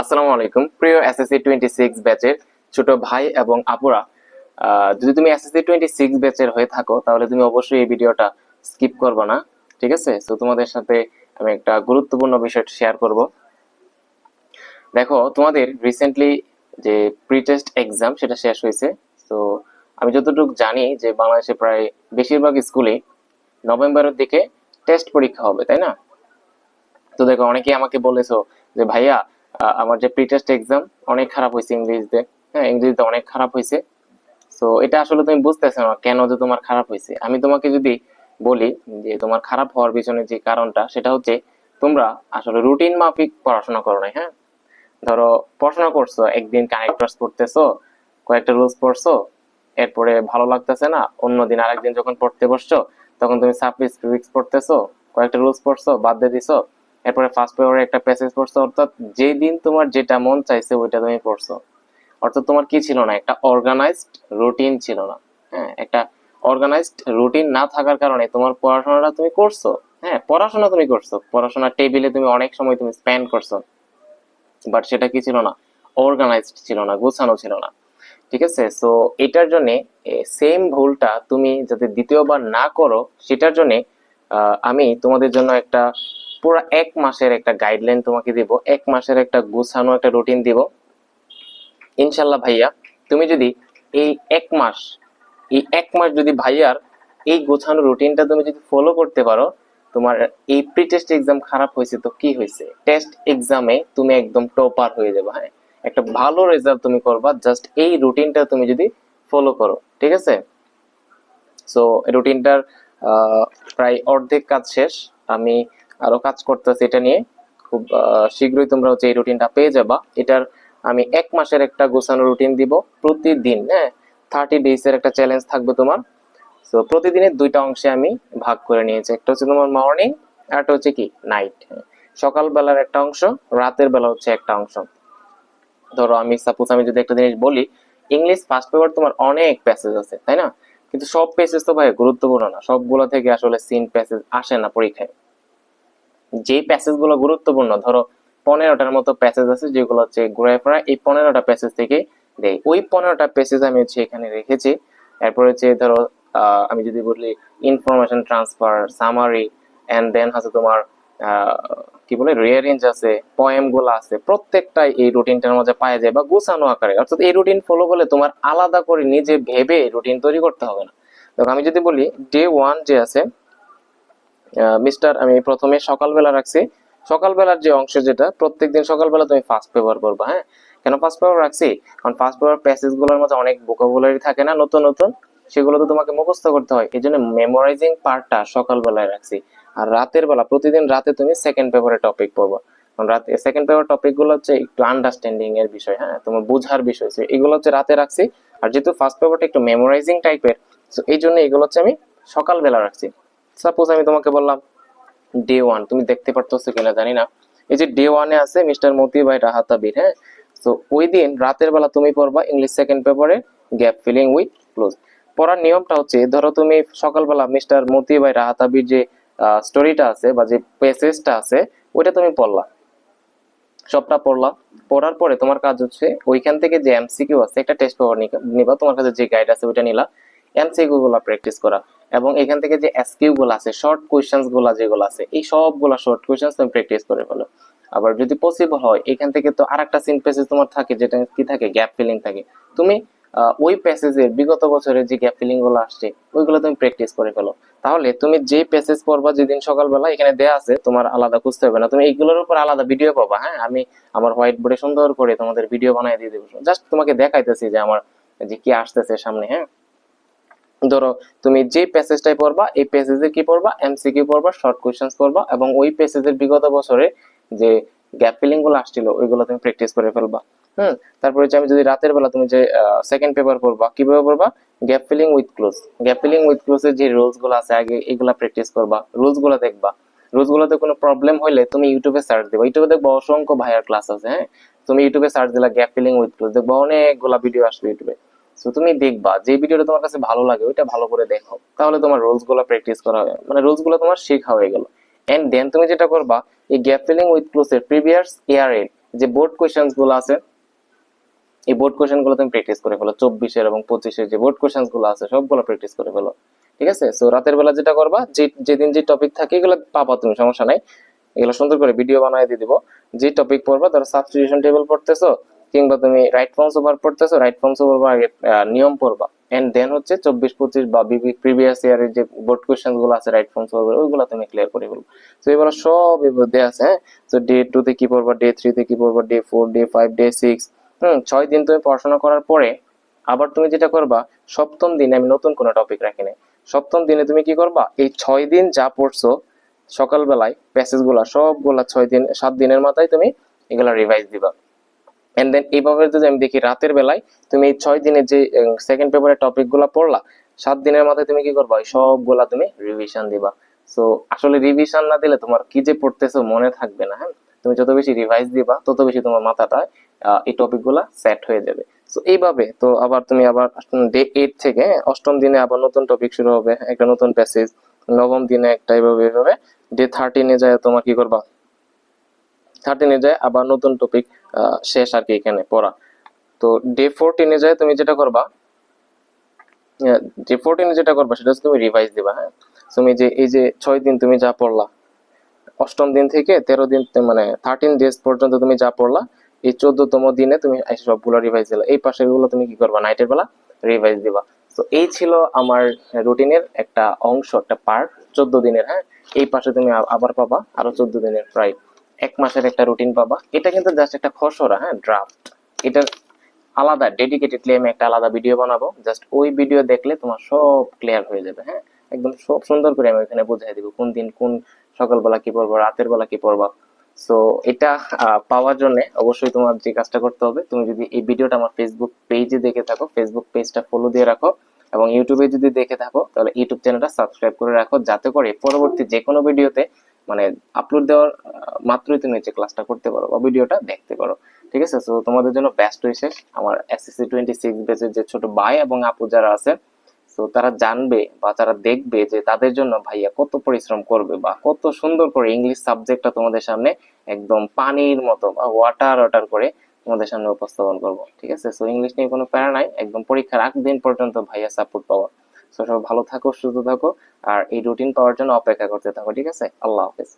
আসসালামু আলাইকুম। প্রিয় এসএসসি টোয়েন্টি সিক্স ব্যাচের ছোট ভাই এবং আপুরা যদি তুমি এসএসসি টোয়েন্টি সিক্স ব্যাচের হয়ে থাকো, তাহলে তুমি অবশ্যই এই ভিডিওটা স্কিপ করবে না, ঠিক আছে? তো তোমাদের সাথে আমি একটা গুরুত্বপূর্ণ বিষয় শেয়ার করব। দেখো, তোমাদের রিসেন্টলি যে প্রি টেস্ট এক্সাম সেটা শেষ হয়েছে। তো আমি যতটুকু জানি যে বাংলাদেশে প্রায় বেশিরভাগ স্কুলে নভেম্বরের দিকে টেস্ট পরীক্ষা হবে, তাই না? তো দেখো, অনেকেই আমাকে বলেছ যে, ভাইয়া আমার যে প্রি টেস্ট এক্সাম অনেক খারাপ হয়েছে ইংরেজিতে। হ্যাঁ ইংরেজিতে অনেক খারাপ হয়েছে। তো এটা আসলে তুমি বুঝতেছো না কেন যে তোমার খারাপ হয়েছে। আমি তোমাকে যদি বলি যে তোমার খারাপ হওয়ার পিছনে যে কারণটা, সেটা হচ্ছে তোমরা আসলে রুটিন মাফিক পড়াশোনা করো নাই হ্যাঁ? ধরো, পড়াশোনা করছ, একদিন কানেক্টরস পড়তেছো, কয়েকটা রুলস পড়ছো, এরপরে ভালো লাগতেছে না, অন্যদিন আরেকদিন যখন পড়তে বসছো, তখন তুমি ফিজিক্স পড়তেছো, কয়েকটা রুলস পড়ছো, বাদ দিয়ে দিছো এরপরে ফার্স্ট পেপারে একটা প্যাসেজ পড়ছো, অর্থাৎ যেই দিন তোমার যেটা মন চাইছে ওইটা তুমি পড়ছো। অর্থাৎ তোমার কি ছিল না, একটা অর্গানাইজড রুটিন ছিল না। হ্যাঁ একটা অর্গানাইজড রুটিন না থাকার কারণে তোমার পড়াশোনাটা তুমি করছ। হ্যাঁ পড়াশোনা তুমি করছ। পড়াশোনার টেবিলে তুমি অনেক সময় তুমি স্পেন্ড করছ। বাট সেটা কি ছিল না অর্গানাইজড ছিল না, গোছানো ছিল না। ঠিক আছে? সো এটার জন্য সেম ভুলটা তুমি যাতে দ্বিতীয়বার না করো, সেটার জন্য আমি তোমাদের জন্য একটা পুরো এক মাসের একটা গাইডলাইন তোমাকে দিব, এক মাসের একটা গুছানো একটা রুটিন দিব। ইনশাল্লাহ ভাইয়া, তুমি যদি এই এক মাস, এই এক মাস যদি ভাইয়ার এই গোছানো রুটিনটা তুমি যদি ফলো করতে পারো, তোমার এই প্রি টেস্ট এক্সাম খারাপ হয়েছে তো কি হয়েছে? টেস্ট এক্সামে তুমি একদম টপার হয়ে যাবে হ্যাঁ? একটা ভালো রেজাল্ট তুমি করবা জাস্ট এই রুটিনটা তুমি যদি ফলো করো, ঠিক আছে? সো রুটিনটার প্রায় অর্ধেক কাজ শেষ। আমি আরও কাজ করতেছি এটা নিয়ে, খুব শীঘ্রই তোমরা হচ্ছে এই রুটিনটা পেয়ে যাবা। এটার আমি এক মাসের একটা গোছানো রুটিন দিব প্রতিদিন হ্যাঁ? থার্টি ডেজ এর একটা চ্যালেঞ্জ থাকবে তোমার। তো প্রতিদিনের দুইটা অংশে আমি ভাগ করে নিয়েছি। একটা হচ্ছে তোমার মর্নিং আর একটা হচ্ছে কি? নাইট সকাল বেলার একটা অংশ, রাতের বেলা হচ্ছে একটা অংশ। ধরো আমি সাপোজ আমি যদি একটা জিনিস বলি ইংলিশ ফার্স্ট পেপার তোমার অনেক প্যাসেজ আছে, তাই না? কিন্তু সব প্যাসেজ তো ভাই গুরুত্বপূর্ণ না। সবগুলো থেকে আসলে সিন প্যাসেজ আসে না পরীক্ষায়। যে প্যাসেজগুলো গুরুত্বপূর্ণ, ধরো পনেরোটার মতো প্যাসেজ আছে যেগুলো হচ্ছে ঘুরে এই পনেরোটা প্যাসেজ থেকে দেয় ওই পনেরোটা প্যাসেজ আমি হচ্ছে এখানে রেখেছি। এরপর হচ্ছে ধরো আমি যদি বলি information transfer summary and then হচ্ছে তোমার কি বলে রিয়ারেঞ্জ আছে পয়েমগুলো আছে, প্রত্যেকটাই এই রুটিনটার মধ্যে পাওয়া যায় বা গোছানো আকারে। অর্থাৎ এই রুটিন ফলো করলে তোমার আলাদা করে নিজে ভেবে রুটিন তৈরি করতে হবে না। দেখো, আমি যদি বলি ডে ওয়ান যে আছে মিস্টার আমি প্রথমে সকালবেলা রাখছি। সকালবেলার যে অংশ যেটা, প্রত্যেকদিন সকালবেলা তুমি ফার্স্ট পেপার করবা হ্যাঁ? কেন ফার্স্ট পেপার রাখছি? কারণ ফার্স্ট পেপার প্যাসেজগুলোর মধ্যে অনেক ভোকাবুলারি থাকে না, নতুন নতুন। সেগুলো তো তোমাকে মুখস্থ করতে হয়। এই জন্য মেমোরাইজিং পার্টটা সকালবেলায় রাখছি। আর রাতের বেলা, প্রতিদিন রাতে তুমি সেকেন্ড পেপারে টপিক পড়বা। কারণ রাতে সেকেন্ড পেপার টপিকগুলো হচ্ছে একটু আন্ডারস্ট্যান্ডিং এর বিষয় হ্যাঁ? তোমার বোঝার বিষয়। এগুলো হচ্ছে রাতে রাখছি। আর যেহেতু ফার্স্ট পেপারটা একটু মেমোরাইজিং টাইপের তো এই জন্য এগুলো হচ্ছে আমি সকালবেলা রাখছি। সাপোজ আমি তোমাকে বললাম ডে ওয়ান তুমি দেখতে পারতেছো কিনা জানি না। এই যে ডে ওয়ানে আছে মিস্টার মতি ভাই রাহাতাবির হ্যাঁ? তো ওই দিন রাতের বেলা তুমি পড়বা ইংলিশ সেকেন্ড পেপারে গ্যাপ ফিলিং উইথ ক্লোজ পড়ার নিয়মটা হচ্ছে, ধরো তুমি সকালবেলা মিস্টার মতি ভাই রাহাতাবির যে স্টোরিটা আছে বা যে পেসেজটা আছে, ওইটা তুমি পড়লা। সবটা পড়লা। পড়ার পরে তোমার কাজ হচ্ছে, ওইখান থেকে যে এমসিকিউ আছে, একটা টেস্ট পেপার নিবা। তোমার কাছে যে গাইড আছে, ওইটা নিলা। এমসিকিউ গুলা প্র্যাকটিস করা। এবং এখান থেকে যে এসকিউ গুলো আছে শর্ট কোয়েশ্চেন্সগুলো যেগুলো আছে, এই সবগুলা শর্ট কোয়েশ্চেন্স তুমি প্র্যাকটিস করে ফেলো। আবার যদি পসিবল হয়, এখান থেকে তো আরেকটা সিন প্যাসেজ তোমার থাকে, যেটা কি থাকে? গ্যাপ ফিলিং থাকে। তুমি ওই প্যাসেজের বিগত বছরের যে গ্যাপ ফিলিংগুলো আসছে, ওইগুলো তুমি প্র্যাকটিস করে ফেলো। তাহলে তুমি যে প্যাসেজ পড়বা যেদিন সকালবেলা, এখানে দেয়া আছে, তোমার আলাদা খুঁজতে হবে না। তুমি এইগুলোর উপর আলাদা ভিডিও পাবা হ্যাঁ? আমি আমার হোয়াইট বোর্ডে সুন্দর করে তোমাদের ভিডিও বানিয়ে দিয়ে দেবো। জাস্ট তোমাকে দেখাইতেছি যে আমার, যে কি আসতেছে সামনে হ্যাঁ? ধরো, তুমি যে প্যাসেজটাই পড়বা, এই প্যাসেজে কি পড়বা? এমসিকিউ পড়বা শর্ট কোয়েশ্চেন্স পড়বা এবং ওই প্যাসেজের বিগত বছরে যে গ্যাপ ফিলিংগুলো আসছিল, ওইগুলো তুমি প্র্যাকটিস করে ফেলবা। হুম? তারপরে আমি যদি রাতের বেলা তুমি যে সেকেন্ড পেপার পড়বা, কীভাবে পড়বা? Gap filling with cloze gap filling with cloze এর যে রুলসগুলো আছে, আগে এগুলা প্র্যাকটিস করবা রুলসগুলো দেখবা। রুলস গুলোতে কোনো প্রবলেম হইলে তুমি ইউটিউবে সার্চ দিবা। ইউটিউবে দেখবা অসংখ্য ভাইয়ার ক্লাস আছে হ্যাঁ? তুমি ইউটিউবে সার্চ দিলা গ্যাপ ফিলিং উইথ ক্লোজ দেখবা অনেকগুলা ভিডিও আসবে ইউটিউবে তো তুমি দেখবা, যে ভিডিওটা তোমার কাছে ভালো লাগে, ওইটা ভালো করে দেখো। তাহলে তোমার রুলসগুলো প্র্যাকটিস করা হবে। মানে রুলসগুলো তোমার শেখা হয়ে গেল। এন্ড দেন তুমি যেটা করবা, এই গ্যাপ ফিলিং উইথ ক্লোজ এর প্রিভিয়াস ইয়ার এর যে বোর্ড কোয়েশ্চেন্সগুলো আছে, এই বোর্ড কোয়েশ্চেনগুলো তুমি প্র্যাকটিস করে ফেলো। চব্বিশের এবং পঁচিশের যে বোর্ড কোয়েশ্চেনগুলো আছে, সবগুলো প্র্যাকটিস করে ফেলো। ঠিক আছে? সো রাতের বেলা যেটা করবা, যে, যেদিন যে টপিক থাকে, এগুলো পাবা তুমি, সমস্যা নাই। এগুলো সুন্দর করে ভিডিও বানায় দিয়ে দিব। যে টপিক পড়বা, ধরো সাবস্টিটিউশন টেবিল পড়তেছো কিংবা তুমি রাইট ফর্মস ওভার পড়তেছো রাইট ফর্মস ওভার আগে নিয়ম পড়বা। এন্ড দেন হচ্ছে চব্বিশ, পঁচিশ বা প্রিভিয়াস ইয়ারের যে বোর্ড কোয়েশ্চেনগুলো আছে রাইট ফর্মস ওভার ওইগুলো তুমি ক্লিয়ার করে ফেলব। তো এগুলো সব এবার দেয়া আছে হ্যাঁ? তো ডে টু তে কি পড়বা ডে থ্রি তে কি পড়বা day four day five day six হুম, ছয় দিন তুমি পড়াশোনা করার পরে আবার তুমি যেটা করবা, সপ্তম দিনে আমি নতুন কোনো টপিক রাখি নাই সপ্তম দিনে তুমি কি করবা, এই ছয় দিন যা পড়ছো সকালবেলায় প্যাসেজগুলা, সবগুলা ছয় দিন, সাত দিনের মাথায় তুমি এগুলা রিভাইজ দিবা। এন্ড দেন এইভাবে যদি আমি দেখি রাতের বেলায় তুমি এই ছয় দিনের যে সেকেন্ড পেপারের টপিকগুলা পড়লা সাত দিনের মাথায় তুমি কি করবা? সবগুলা তুমি রিভিশন দিবা। সো আসলে রিভিশন না দিলে তোমার কি যে পড়তেছো মনে থাকবে না হ্যাঁ? তুমি যত বেশি রিভাইজ দিবা তত বেশি তোমার মাথাটা এই টপিকগুলা সেট হয়ে যাবে। সো এইভাবে তো আবার তুমি আবার ডে এইট থেকে হ্যাঁ, অষ্টম দিনে আবার নতুন টপিক শুরু হবে একটা নতুন প্যাসেজ নবম দিনে একটা এইভাবে এইভাবে ডে থার্টিনে যায় তোমার কি করবা? থার্টিনে যায় আবার নতুন টপিক শেষ আর কি এখানে পড়া। তো ডে ফোরটিনে যায় তুমি যেটা করবা ডে ফোরটিনে যেটা করবা, সেটা হচ্ছে তুমি রিভাইজ দিবা হ্যাঁ? তুমি যে, এই যে ছয় দিন তুমি যা পড়লা, অষ্টম দিন থেকে তেরো দিন মানে থার্টিন ডেজ পর্যন্ত তুমি যা পড়লা, এই চোদ্দতম দিনে তুমি সবগুলো রিভাইজ দিলা। এই পাশেরগুলো তুমি কি করবা নাইটের বেলা রিভাইজ দিবা। তো এই ছিল আমার রুটিনের একটা অংশ, একটা পার্ট চোদ্দ দিনের হ্যাঁ? এই পাশে তুমি আবার পাবা আরও চোদ্দ দিনের প্রায় এক মাসের একটা রুটিন পাবা। এটা কিন্তু জাস্ট একটা খসড়া হ্যাঁ ড্রাফট এটার আলাদা ডেডিকেটেডলি আমি একটা আলাদা ভিডিও বানাবো। জাস্ট ওই ভিডিও দেখলে তোমার সব ক্লিয়ার হয়ে যাবে হ্যাঁ? একদম সব সুন্দর করে আমি এখানে বুঝাই দিব, কোন দিন কোন সকালবেলা কি পড়বা, রাতের বেলা কি পড়বা। সো এটা পাওয়ার জন্য অবশ্যই তোমার যে কাজটা করতে হবে, তুমি যদি এই ভিডিওটা আমার ফেসবুক পেজে দেখে থাকো ফেসবুক পেজটা ফলো দিয়ে রাখো এবং ইউটিউবে যদি দেখে থাকো, তাহলে ইউটিউব চ্যানেলটা সাবস্ক্রাইব করে রাখো। যাতে করে পরবর্তী যে কোনো ভিডিওতে মানে আপলোড দেওয়ার মাত্রই তুমি যে ক্লাসটা করতে পারো বা ভিডিওটা দেখতে পারো। ঠিক আছে? তো তোমাদের জন্য বেস্ট উইশেস আমার এসএসসি টোয়েন্টি সিক্স বেচের যে ছোট ভাই এবং আপু যারা আছে তো তারা জানবে বা তারা দেখবে যে তাদের জন্য ভাইয়া কত পরিশ্রম করবে বা কত সুন্দর করে ইংলিশ সাবজেক্টটা তোমাদের সামনে একদম পানির মতো বা ওয়াটার ওয়াটার করে তোমাদের সামনে উপস্থাপন করব। ঠিক আছে? সো ইংলিশ নিয়ে কোনো প্যারা নাই। একদম পরীক্ষার আগ দিন পর্যন্ত ভাইয়া সাপোর্ট পাওয়া। সো সব ভালো থাকো, সুস্থ থাকো, আর এই রুটিন পাওয়ার জন্য অপেক্ষা করতে থাকো, ঠিক আছে? আল্লাহ হাফেজ।